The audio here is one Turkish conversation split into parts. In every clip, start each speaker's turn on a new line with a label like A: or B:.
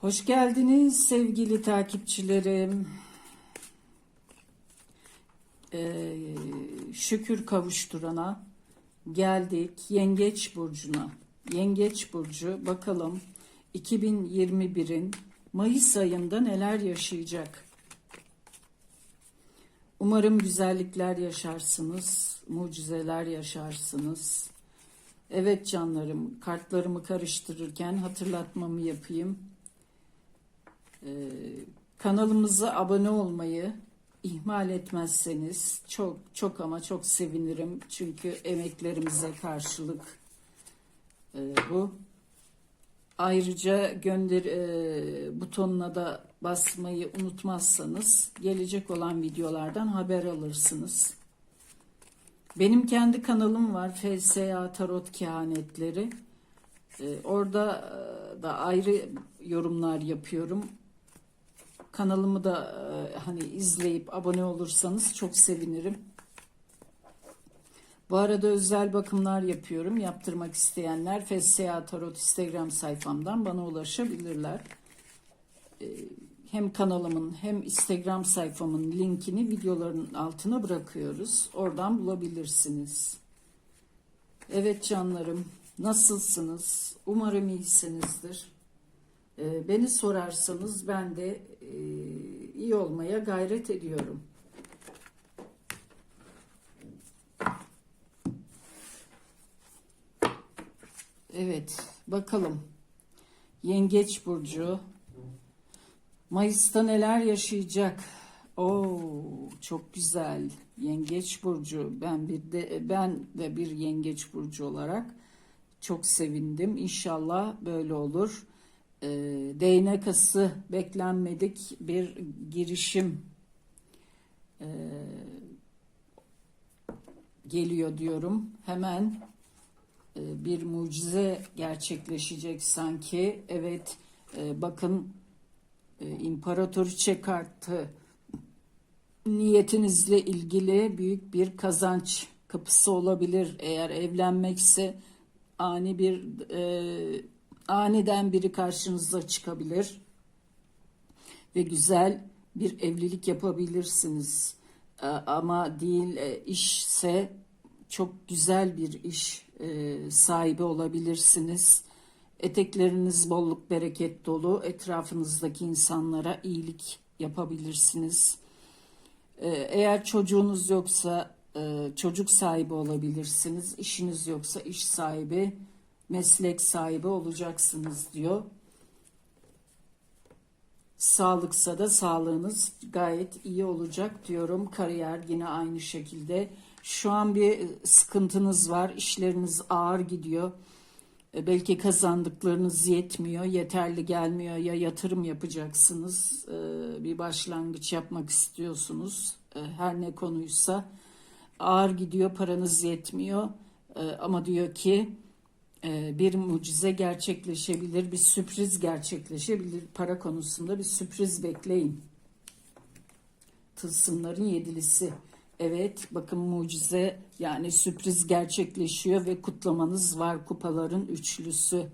A: Hoş geldiniz sevgili takipçilerim. Ee, şükür kavuşturana geldik Yengeç Burcu'na. Yengeç Burcu bakalım 2021'in Mayıs ayında neler yaşayacak? Umarım güzellikler yaşarsınız, mucizeler yaşarsınız. Evet canlarım, kartlarımı karıştırırken hatırlatmamı yapayım. Ee, kanalımıza abone olmayı ihmal etmezseniz çok çok ama çok sevinirim. Çünkü emeklerimize karşılık e, bu. Ayrıca gönder e, butonuna da basmayı unutmazsanız gelecek olan videolardan haber alırsınız. Benim kendi kanalım var FSA Tarot Kehanetleri. Ee, orada e, da ayrı yorumlar yapıyorum. Kanalımı da e, hani izleyip abone olursanız çok sevinirim. Bu arada özel bakımlar yapıyorum. Yaptırmak isteyenler FSA Tarot Instagram sayfamdan bana ulaşabilirler. Ee, hem kanalımın hem Instagram sayfamın linkini videoların altına bırakıyoruz. Oradan bulabilirsiniz. Evet canlarım, nasılsınız? Umarım iyisinizdir. Ee, beni sorarsanız ben de e, iyi olmaya gayret ediyorum. Evet, bakalım. Yengeç burcu Mayıs'ta neler yaşayacak? Oo, çok güzel. Yengeç burcu. Ben bir de ben de bir yengeç burcu olarak çok sevindim. İnşallah böyle olur. Ee, değnek beklenmedik bir girişim ee, geliyor diyorum. Hemen e, bir mucize gerçekleşecek sanki. Evet, e, bakın e, imparatoriçe kartı niyetinizle ilgili büyük bir kazanç kapısı olabilir. Eğer evlenmekse ani bir e, aniden biri karşınıza çıkabilir ve güzel bir evlilik yapabilirsiniz. E, ama değil e, işse çok güzel bir iş e, sahibi olabilirsiniz. Etekleriniz bolluk bereket dolu. Etrafınızdaki insanlara iyilik yapabilirsiniz. Ee, Eğer çocuğunuz yoksa e, çocuk sahibi olabilirsiniz. İşiniz yoksa iş sahibi, meslek sahibi olacaksınız diyor. Sağlıksa da sağlığınız gayet iyi olacak diyorum. Kariyer yine aynı şekilde. Şu an bir sıkıntınız var. İşleriniz ağır gidiyor. E, Belki kazandıklarınız yetmiyor, yeterli gelmiyor ya yatırım yapacaksınız, e, bir başlangıç yapmak istiyorsunuz. E, Her ne konuysa ağır gidiyor, paranız yetmiyor. Ama diyor ki bir mucize gerçekleşebilir, bir sürpriz gerçekleşebilir. Para konusunda bir sürpriz bekleyin. Tılsımların yedilisi. Evet bakın mucize yani sürpriz gerçekleşiyor ve kutlamanız var kupaların üçlüsü.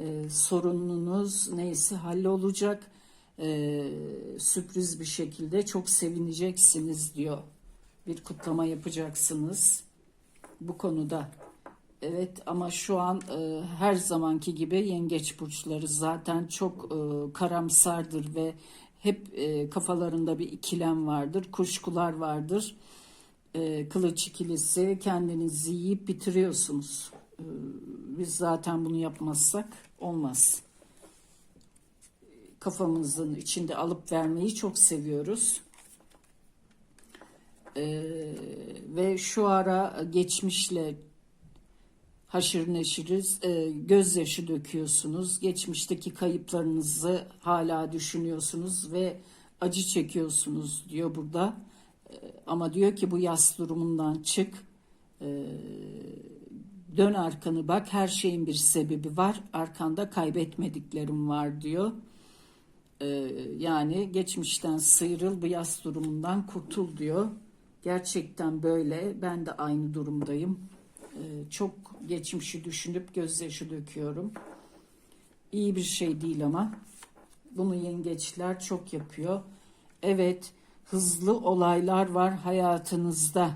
A: Ee, sorununuz neyse hallolacak. Ee, sürpriz bir şekilde çok sevineceksiniz diyor. Bir kutlama yapacaksınız bu konuda. Evet ama şu an e, her zamanki gibi yengeç burçları zaten çok e, karamsardır ve hep e, kafalarında bir ikilem vardır, kuşkular vardır. E, kılıç ikilisi kendinizi yiyip bitiriyorsunuz. E, biz zaten bunu yapmazsak olmaz. Kafamızın içinde alıp vermeyi çok seviyoruz. E, ve şu ara geçmişle haşır neşiriz, e, gözyaşı döküyorsunuz. Geçmişteki kayıplarınızı hala düşünüyorsunuz ve acı çekiyorsunuz diyor burada. E, ama diyor ki bu yas durumundan çık, e, dön arkanı bak, her şeyin bir sebebi var, arkanda kaybetmediklerim var diyor. E, yani geçmişten sıyrıl, bu yas durumundan kurtul diyor. Gerçekten böyle, ben de aynı durumdayım. E, çok geçmişi düşünüp gözyaşı döküyorum. İyi bir şey değil ama Bunu yengeçler çok yapıyor. Evet, hızlı olaylar var hayatınızda.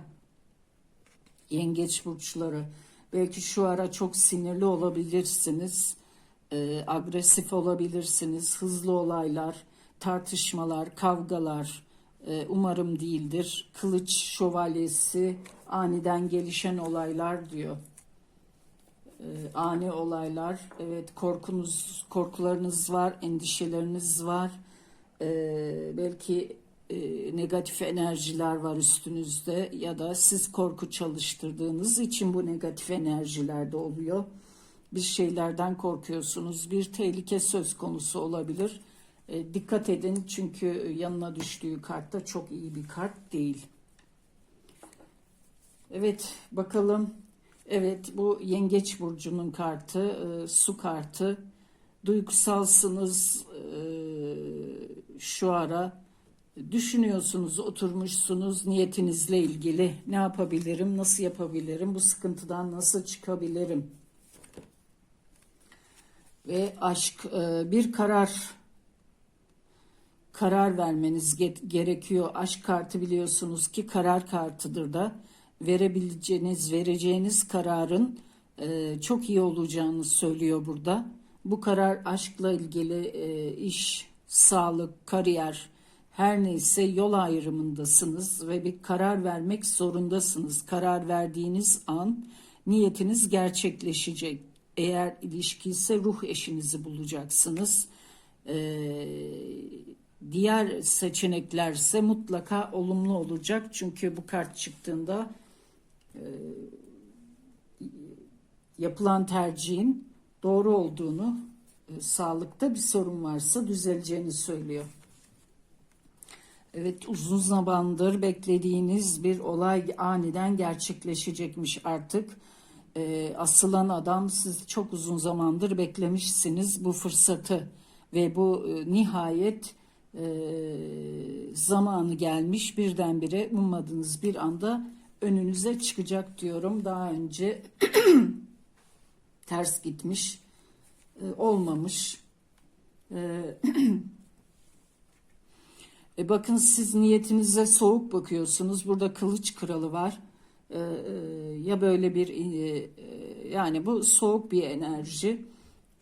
A: Yengeç burçları. Belki şu ara çok sinirli olabilirsiniz. e, agresif olabilirsiniz. Hızlı olaylar, tartışmalar, kavgalar e, umarım değildir. Kılıç şövalyesi, aniden gelişen olaylar diyor. E, ani olaylar, evet korkunuz, korkularınız var, endişeleriniz var. E, belki e, negatif enerjiler var üstünüzde ya da siz korku çalıştırdığınız için bu negatif enerjiler de oluyor. Bir şeylerden korkuyorsunuz, bir tehlike söz konusu olabilir. E, dikkat edin çünkü yanına düştüğü kart da çok iyi bir kart değil. Evet bakalım. Evet bu Yengeç burcunun kartı, e, su kartı. Duygusalsınız e, şu ara. Düşünüyorsunuz, oturmuşsunuz niyetinizle ilgili. Ne yapabilirim, nasıl yapabilirim, bu sıkıntıdan nasıl çıkabilirim? Ve aşk e, bir karar karar vermeniz ge- gerekiyor. Aşk kartı biliyorsunuz ki karar kartıdır da verebileceğiniz, vereceğiniz kararın e, çok iyi olacağını söylüyor burada. Bu karar aşkla ilgili e, iş, sağlık, kariyer her neyse yol ayrımındasınız ve bir karar vermek zorundasınız. Karar verdiğiniz an niyetiniz gerçekleşecek. Eğer ilişki ise ruh eşinizi bulacaksınız. Ee, diğer seçeneklerse mutlaka olumlu olacak. Çünkü bu kart çıktığında yapılan tercihin doğru olduğunu, e, sağlıkta bir sorun varsa düzeleceğini söylüyor. Evet uzun zamandır beklediğiniz bir olay aniden gerçekleşecekmiş artık. Ee, asılan adam siz çok uzun zamandır beklemişsiniz bu fırsatı ve bu e, nihayet e, zamanı gelmiş birdenbire ummadığınız bir anda önünüze çıkacak diyorum. Daha önce ters gitmiş, e, olmamış. E, E bakın siz niyetinize soğuk bakıyorsunuz. Burada kılıç kralı var. E, e, ya böyle bir yani bu soğuk bir enerji.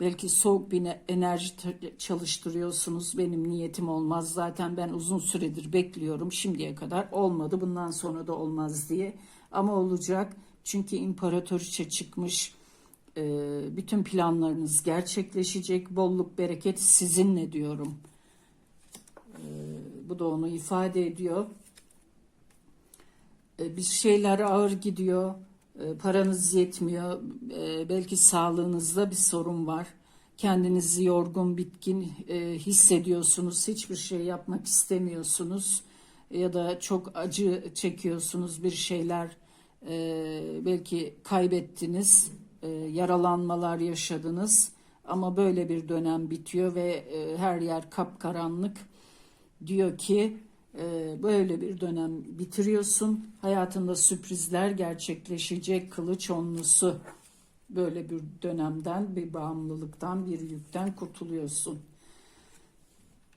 A: Belki soğuk bir ne- enerji çalıştırıyorsunuz. Benim niyetim olmaz. Zaten ben uzun süredir bekliyorum. Şimdiye kadar olmadı. Bundan sonra da olmaz diye. Ama olacak. Çünkü imparatoriçe çıkmış. E, bütün planlarınız gerçekleşecek. Bolluk bereket sizinle diyorum. Bu da onu ifade ediyor. E, Bir şeyler ağır gidiyor. E, Paranız yetmiyor. E, Belki sağlığınızda bir sorun var. Kendinizi yorgun, bitkin e, hissediyorsunuz. Hiçbir şey yapmak istemiyorsunuz. Ya da çok acı çekiyorsunuz bir şeyler. e, Belki kaybettiniz. e, Yaralanmalar yaşadınız. Ama böyle bir dönem bitiyor ve e, her yer kapkaranlık diyor ki böyle bir dönem bitiriyorsun. Hayatında sürprizler gerçekleşecek kılıç onlusu. Böyle bir dönemden, bir bağımlılıktan, bir yükten kurtuluyorsun.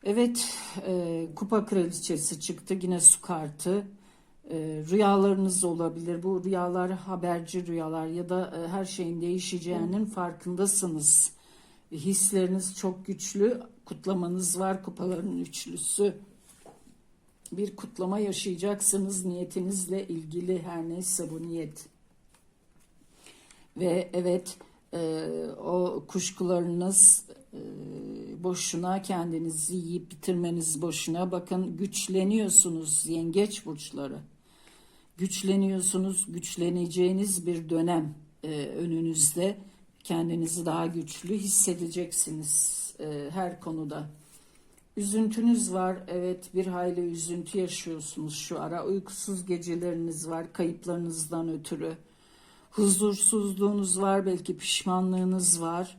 A: Evet, e, kupa kraliçesi çıktı. Yine su kartı. E, rüyalarınız olabilir. Bu rüyalar haberci rüyalar ya da e, her şeyin değişeceğinin farkındasınız. Hisleriniz çok güçlü. Kutlamanız var. Kupaların üçlüsü. Bir kutlama yaşayacaksınız niyetinizle ilgili her neyse bu niyet. Ve evet e, o kuşkularınız e, boşuna kendinizi yiyip bitirmeniz boşuna. Bakın güçleniyorsunuz yengeç burçları. Güçleniyorsunuz, güçleneceğiniz bir dönem e, önünüzde. Kendinizi daha güçlü hissedeceksiniz e, her konuda. Üzüntünüz var. Evet bir hayli üzüntü yaşıyorsunuz şu ara. Uykusuz geceleriniz var kayıplarınızdan ötürü. Huzursuzluğunuz var. Belki pişmanlığınız var.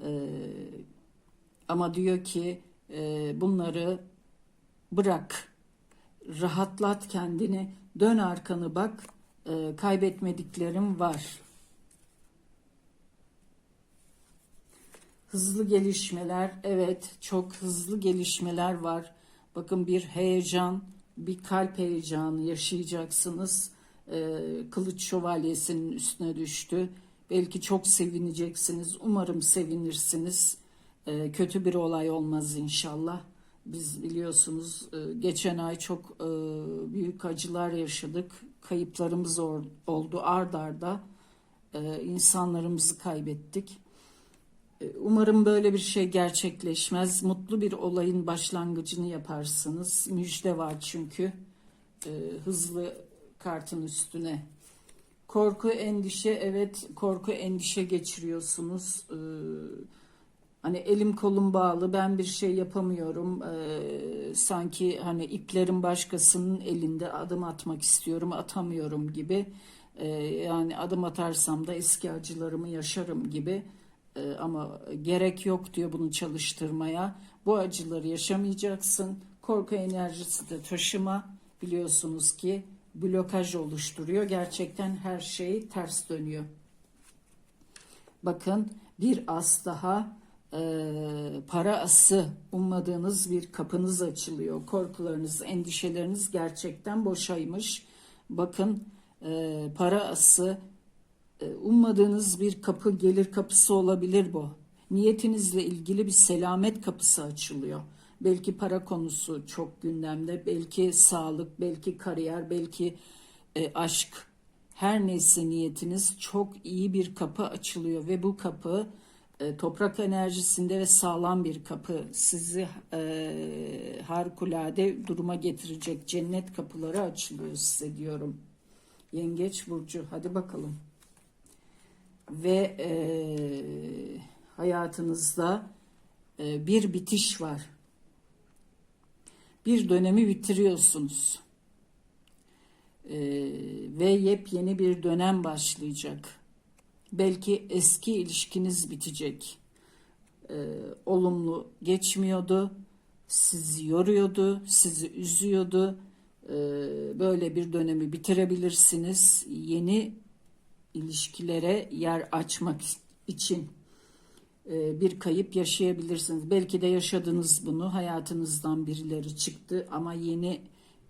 A: Ee, ama diyor ki e, bunları bırak. Rahatlat kendini. Dön arkanı bak. E, kaybetmediklerim var. Hızlı gelişmeler, evet çok hızlı gelişmeler var. Bakın bir heyecan, bir kalp heyecanı yaşayacaksınız. Ee, Kılıç şövalyesinin üstüne düştü. Belki çok sevineceksiniz. Umarım sevinirsiniz. Ee, kötü bir olay olmaz inşallah. Biz biliyorsunuz e, geçen ay çok e, büyük acılar yaşadık. Kayıplarımız oldu ard arda. E, insanlarımızı kaybettik. E, Umarım böyle bir şey gerçekleşmez. Mutlu bir olayın başlangıcını yaparsınız. Müjde var çünkü. E, hızlı kartın üstüne. Korku, endişe, evet korku, endişe geçiriyorsunuz. E, hani elim kolum bağlı, ben bir şey yapamıyorum. Sanki hani iplerin başkasının elinde adım atmak istiyorum, atamıyorum gibi. Yani adım atarsam da eski acılarımı yaşarım gibi. Ee, ama gerek yok diyor bunu çalıştırmaya. Bu acıları yaşamayacaksın. Korku enerjisi de taşıma. Biliyorsunuz ki blokaj oluşturuyor. Gerçekten her şey ters dönüyor. Bakın bir as daha e, para ası ummadığınız bir kapınız açılıyor. Korkularınız, endişeleriniz gerçekten boşaymış. Bakın e, para ası ummadığınız bir kapı gelir kapısı olabilir bu. Niyetinizle ilgili bir selamet kapısı açılıyor. Belki para konusu çok gündemde, belki sağlık, belki kariyer, belki e, aşk. Her neyse niyetiniz çok iyi bir kapı açılıyor ve bu kapı e, toprak enerjisinde ve sağlam bir kapı. Sizi e, harikulade duruma getirecek cennet kapıları açılıyor size diyorum. Yengeç Burcu hadi bakalım ve e, hayatınızda e, bir bitiş var. Bir dönemi bitiriyorsunuz. E, ve yepyeni bir dönem başlayacak. Belki eski ilişkiniz bitecek. E, olumlu geçmiyordu. Sizi yoruyordu, sizi üzüyordu. E, böyle bir dönemi bitirebilirsiniz. Yeni ilişkilere yer açmak için e, bir kayıp yaşayabilirsiniz. Belki de yaşadınız bunu. Hayatınızdan birileri çıktı ama yeni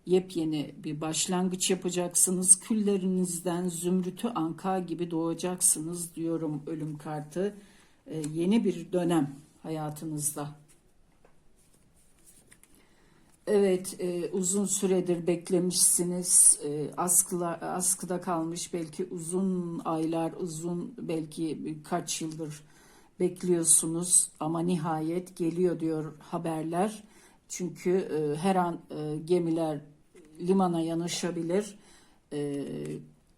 A: yepyeni bir başlangıç yapacaksınız. Küllerinizden zümrütü anka gibi doğacaksınız diyorum ölüm kartı. E, yeni bir dönem hayatınızda. Evet, e, uzun süredir beklemişsiniz. E, askıla, askıda kalmış belki uzun aylar, uzun belki birkaç yıldır bekliyorsunuz ama nihayet geliyor diyor haberler. Çünkü e, her an e, gemiler limana yanaşabilir. E,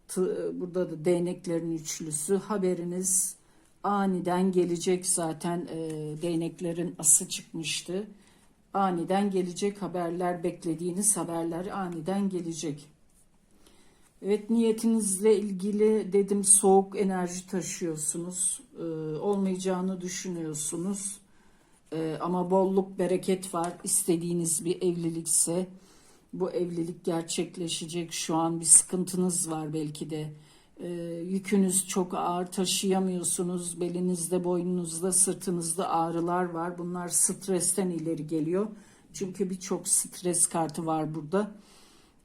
A: tı, burada da değneklerin üçlüsü haberiniz aniden gelecek zaten e, değneklerin ası çıkmıştı aniden gelecek haberler, beklediğiniz haberler aniden gelecek. Evet niyetinizle ilgili dedim soğuk enerji taşıyorsunuz. Ee, olmayacağını düşünüyorsunuz. Ee, ama bolluk bereket var. İstediğiniz bir evlilikse bu evlilik gerçekleşecek. Şu an bir sıkıntınız var belki de. Ee, yükünüz çok ağır taşıyamıyorsunuz. Belinizde, boynunuzda, sırtınızda ağrılar var. Bunlar stresten ileri geliyor. Çünkü birçok stres kartı var burada.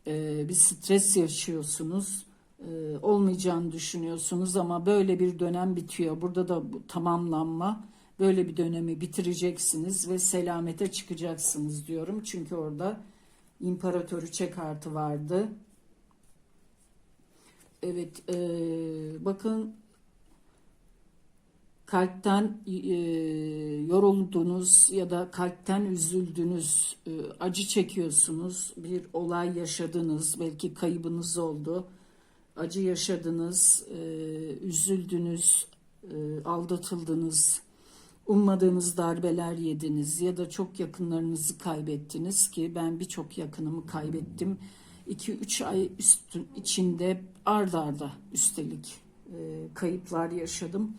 A: Ee, bir stres yaşıyorsunuz. Ee, olmayacağını düşünüyorsunuz ama böyle bir dönem bitiyor. Burada da bu tamamlanma. Böyle bir dönemi bitireceksiniz ve selamete çıkacaksınız diyorum. Çünkü orada imparatoriçe kartı vardı. Evet, e, bakın kalpten e, yoruldunuz ya da kalpten üzüldünüz, e, acı çekiyorsunuz, bir olay yaşadınız, belki kaybınız oldu, acı yaşadınız, e, üzüldünüz, e, aldatıldınız, ummadığınız darbeler yediniz ya da çok yakınlarınızı kaybettiniz ki ben birçok yakınımı kaybettim. 2-3 ay üstün içinde ard arda üstelik e, kayıplar yaşadım.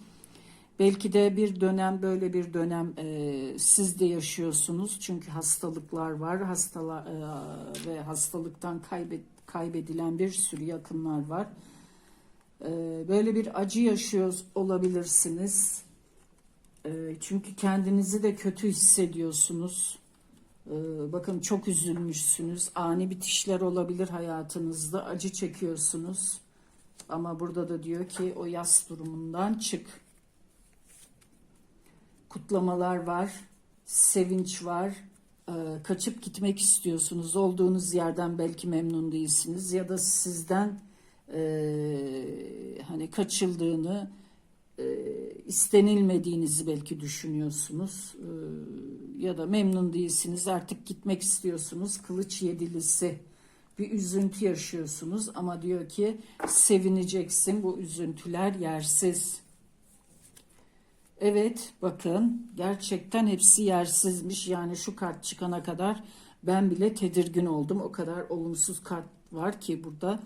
A: Belki de bir dönem böyle bir dönem e, siz de yaşıyorsunuz çünkü hastalıklar var hastalar e, ve hastalıktan kaybet, kaybedilen bir sürü yakınlar var. E, böyle bir acı yaşıyor olabilirsiniz. E, çünkü kendinizi de kötü hissediyorsunuz. E, bakın çok üzülmüşsünüz. Ani bitişler olabilir hayatınızda. Acı çekiyorsunuz. Ama burada da diyor ki o yas durumundan çık. Kutlamalar var, sevinç var. Ee, kaçıp gitmek istiyorsunuz. Olduğunuz yerden belki memnun değilsiniz ya da sizden e, hani kaçıldığını, e, istenilmediğinizi belki düşünüyorsunuz. E, ya da memnun değilsiniz. Artık gitmek istiyorsunuz. Kılıç yedilisi bir üzüntü yaşıyorsunuz ama diyor ki sevineceksin bu üzüntüler yersiz. Evet bakın gerçekten hepsi yersizmiş yani şu kart çıkana kadar ben bile tedirgin oldum o kadar olumsuz kart var ki burada.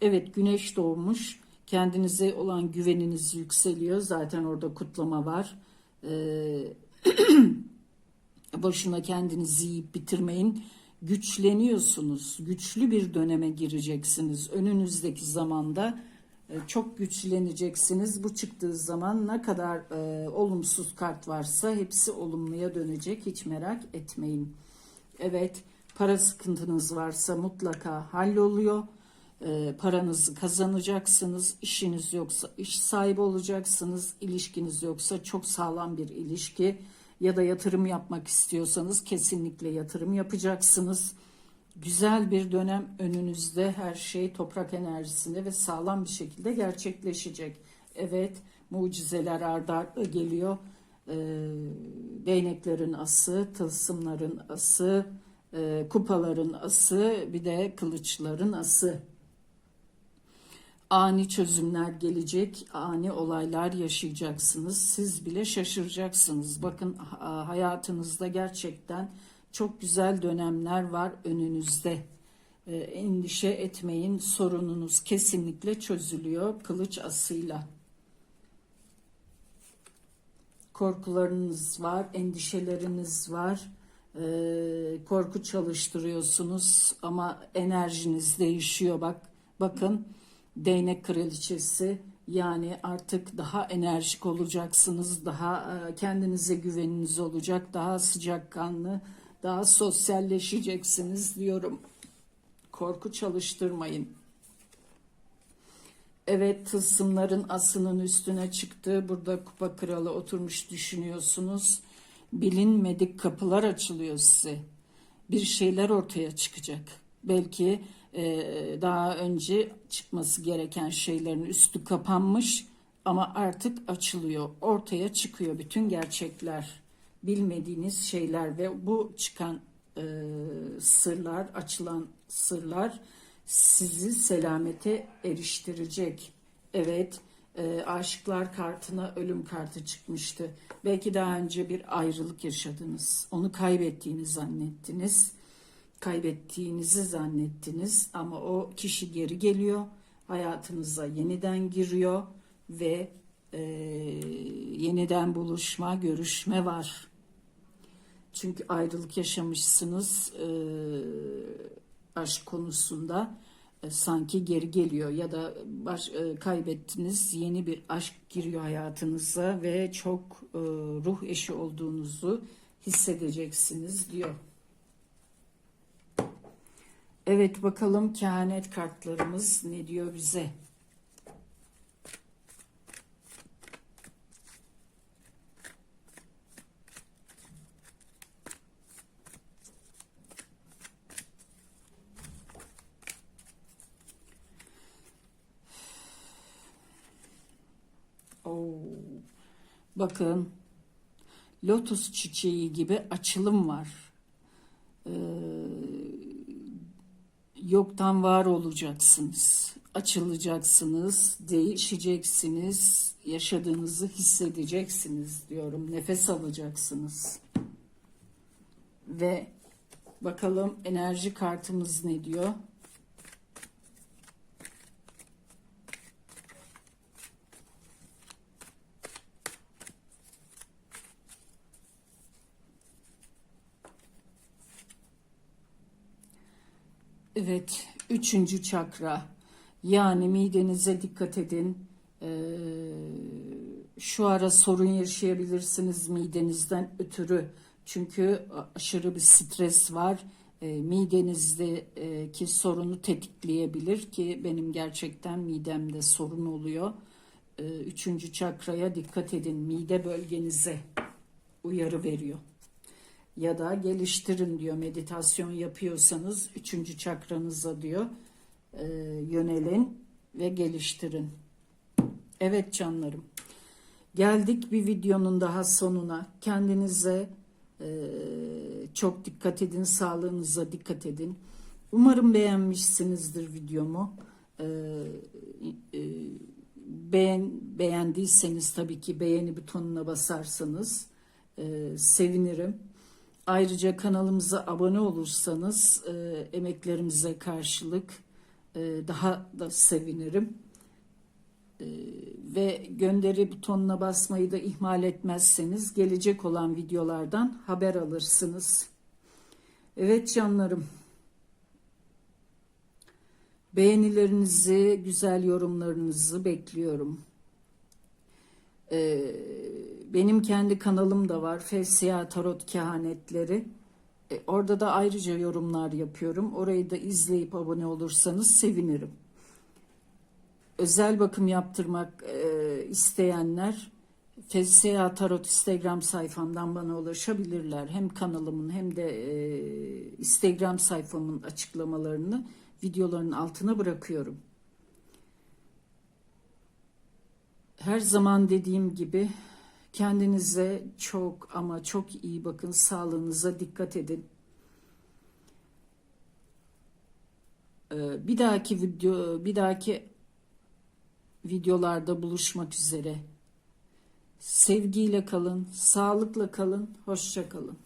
A: Evet güneş doğmuş kendinize olan güveniniz yükseliyor zaten orada kutlama var. Ee, boşuna kendinizi yiyip bitirmeyin güçleniyorsunuz. Güçlü bir döneme gireceksiniz. Önünüzdeki zamanda e, çok güçleneceksiniz. Bu çıktığı zaman ne kadar e, olumsuz kart varsa hepsi olumluya dönecek. Hiç merak etmeyin. Evet, para sıkıntınız varsa mutlaka halloluyor. E, paranızı kazanacaksınız. İşiniz yoksa iş sahibi olacaksınız. İlişkiniz yoksa çok sağlam bir ilişki ya da yatırım yapmak istiyorsanız kesinlikle yatırım yapacaksınız. Güzel bir dönem önünüzde her şey toprak enerjisinde ve sağlam bir şekilde gerçekleşecek. Evet mucizeler ardı ardı geliyor. Ee, değneklerin ası, tılsımların ası, e, kupaların ası bir de kılıçların ası ani çözümler gelecek, ani olaylar yaşayacaksınız. Siz bile şaşıracaksınız. Bakın hayatınızda gerçekten çok güzel dönemler var önünüzde. E, endişe etmeyin, sorununuz kesinlikle çözülüyor kılıç asıyla. Korkularınız var, endişeleriniz var. E, korku çalıştırıyorsunuz ama enerjiniz değişiyor bak. Bakın değnek kraliçesi yani artık daha enerjik olacaksınız, daha e, kendinize güveniniz olacak, daha sıcakkanlı, daha sosyalleşeceksiniz diyorum. Korku çalıştırmayın. Evet tılsımların asının üstüne çıktı. Burada kupa kralı oturmuş düşünüyorsunuz. Bilinmedik kapılar açılıyor size. Bir şeyler ortaya çıkacak. Belki daha önce çıkması gereken şeylerin üstü kapanmış ama artık açılıyor. Ortaya çıkıyor bütün gerçekler, bilmediğiniz şeyler ve bu çıkan e, sırlar, açılan sırlar sizi selamete eriştirecek. Evet, e, aşıklar kartına ölüm kartı çıkmıştı. Belki daha önce bir ayrılık yaşadınız. Onu kaybettiğini zannettiniz kaybettiğinizi zannettiniz ama o kişi geri geliyor, hayatınıza yeniden giriyor ve e, yeniden buluşma, görüşme var. Çünkü ayrılık yaşamışsınız e, aşk konusunda e, sanki geri geliyor ya da baş, e, kaybettiniz yeni bir aşk giriyor hayatınıza ve çok e, ruh eşi olduğunuzu hissedeceksiniz diyor. Evet bakalım kehanet kartlarımız ne diyor bize. Oo. Bakın lotus çiçeği gibi açılım var. Ee, yoktan var olacaksınız. Açılacaksınız, değişeceksiniz, yaşadığınızı hissedeceksiniz diyorum. Nefes alacaksınız. Ve bakalım enerji kartımız ne diyor? Evet, üçüncü çakra. Yani midenize dikkat edin. Ee, şu ara sorun yaşayabilirsiniz midenizden ötürü. Çünkü aşırı bir stres var. E, midenizdeki sorunu tetikleyebilir ki benim gerçekten midemde sorun oluyor. E, üçüncü çakraya dikkat edin. Mide bölgenize uyarı veriyor. Ya da geliştirin diyor meditasyon yapıyorsanız üçüncü çakranıza diyor e, yönelin ve geliştirin. Evet canlarım. Geldik bir videonun daha sonuna. Kendinize e, çok dikkat edin, sağlığınıza dikkat edin. Umarım beğenmişsinizdir videomu. E, e, beğen, beğendiyseniz tabii ki beğeni butonuna basarsanız e, sevinirim. Ayrıca kanalımıza abone olursanız e, emeklerimize karşılık e, daha da sevinirim. E, ve gönderi butonuna basmayı da ihmal etmezseniz gelecek olan videolardan haber alırsınız. Evet canlarım. Beğenilerinizi, güzel yorumlarınızı bekliyorum. Ee, benim kendi kanalım da var. Fevsiya Tarot Kehanetleri. Ee, orada da ayrıca yorumlar yapıyorum. Orayı da izleyip abone olursanız sevinirim. Özel bakım yaptırmak e, isteyenler Fevsiya Tarot Instagram sayfamdan bana ulaşabilirler. Hem kanalımın hem de e, Instagram sayfamın açıklamalarını videoların altına bırakıyorum. Her zaman dediğim gibi kendinize çok ama çok iyi bakın. Sağlığınıza dikkat edin. Ee, Bir dahaki video, bir dahaki videolarda buluşmak üzere. Sevgiyle kalın, sağlıkla kalın, hoşça kalın.